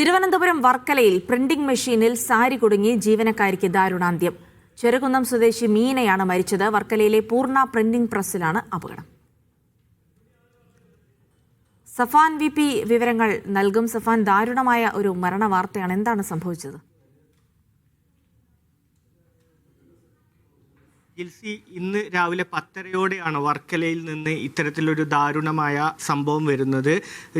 തിരുവനന്തപുരം വർക്കലയിൽ പ്രിന്റിംഗ് മെഷീനിൽ സാരി കുടുങ്ങി ജീവനക്കാരിക്ക് ദാരുണാന്ത്യം. ചെറുകുന്നം സ്വദേശി മീനയാണ് മരിച്ചത്. വർക്കലയിലെ പൂർണ പ്രിന്റിംഗ് പ്രസ്സിലാണ് അപകടം. സഫാൻ വി പി വിവരങ്ങൾ നൽകും. സഫാൻ ദാരുണമായ ഒരു മരണ വാർത്തയാണ് എന്താണ് സംഭവിച്ചത്? ജിൽസി ഇന്ന് രാവിലെ പത്തരയോടെയാണ് വർക്കലയിൽ നിന്ന് ഇത്തരത്തിലൊരു ദാരുണമായ സംഭവം വരുന്നത്.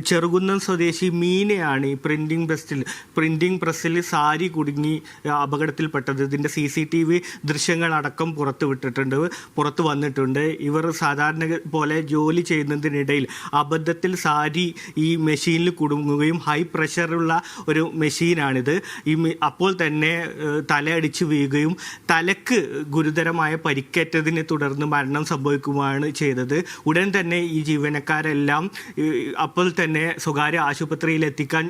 ചെറുകുന്നം സ്വദേശി മീനയാണ് ഈ പ്രിന്റിംഗ് പ്രസ്സിൽ പ്രിന്റിംഗ് പ്രസ്സിൽ സാരി കുടുങ്ങി അപകടത്തിൽപ്പെട്ടത്. ഇതിന്റെ സി സി ടി വി ദൃശ്യങ്ങളടക്കം പുറത്തു വിട്ടിട്ടുണ്ട് പുറത്തു വന്നിട്ടുണ്ട്. ഇവർ സാധാരണ പോലെ ജോലി ചെയ്യുന്നതിനിടയിൽ അബദ്ധത്തിൽ സാരി ഈ മെഷീനിൽ കുടുങ്ങുകയും ഹൈ പ്രഷറുള്ള ഒരു മെഷീനാണിത് ഈ അപ്പോൾ തന്നെ തലയടിച്ച് വീഴുകയും തലക്ക് ഗുരുതരമായ പരിക്കേറ്റതിനെ തുടർന്ന് മരണം സംഭവിക്കുകയാണ് ചെയ്തത്. ഉടൻ തന്നെ ഈ ജീവനക്കാരെല്ലാം അപ്പോൾ തന്നെ സ്വകാര്യ ആശുപത്രിയിൽ എത്തിക്കാൻ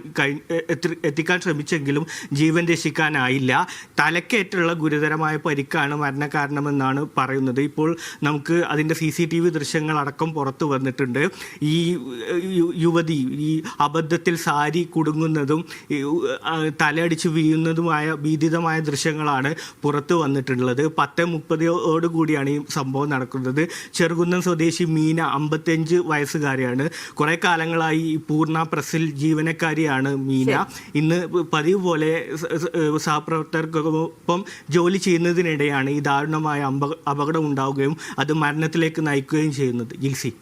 എത്തിക്കാൻ ശ്രമിച്ചെങ്കിലും ജീവൻ രക്ഷിക്കാനായില്ല. തലക്കേറ്റുള്ള ഗുരുതരമായ പരിക്കാണ് മരണകാരണമെന്നാണ് പറയുന്നത്. ഇപ്പോൾ നമുക്ക് അതിന്റെ സി സി ടി വി ദൃശ്യങ്ങളടക്കം പുറത്തു വന്നിട്ടുണ്ട്. ഈ യുവതി ഈ അബദ്ധത്തിൽ സാരി കുടുങ്ങുന്നതും തലയടിച്ച് വീഴുന്നതുമായ ഭീതിതമായ ദൃശ്യങ്ങളാണ് പുറത്തു വന്നിട്ടുള്ളത്. പത്ത് മുപ്പതോട് കൂടിയാണ് ഈ സംഭവം നടക്കുന്നത്. ചെറുകുന്നം സ്വദേശി മീന അമ്പത്തഞ്ച് വയസ്സുകാരിയാണ്. കുറെ കാലങ്ങളായി ഈ പൂർണ പ്രസിൽ ജീവനക്കാരിയാണ് മീന. ഇന്ന് പതിവ് പോലെ സഹപ്രവർത്തകർക്കൊപ്പം ജോലി ചെയ്യുന്നതിനിടെയാണ് ഈ ദാരുണമായ അപകടം ഉണ്ടാവുകയും അത് മരണത്തിലേക്ക് നയിക്കുകയും ചെയ്യുന്നത്. ജിൽസി.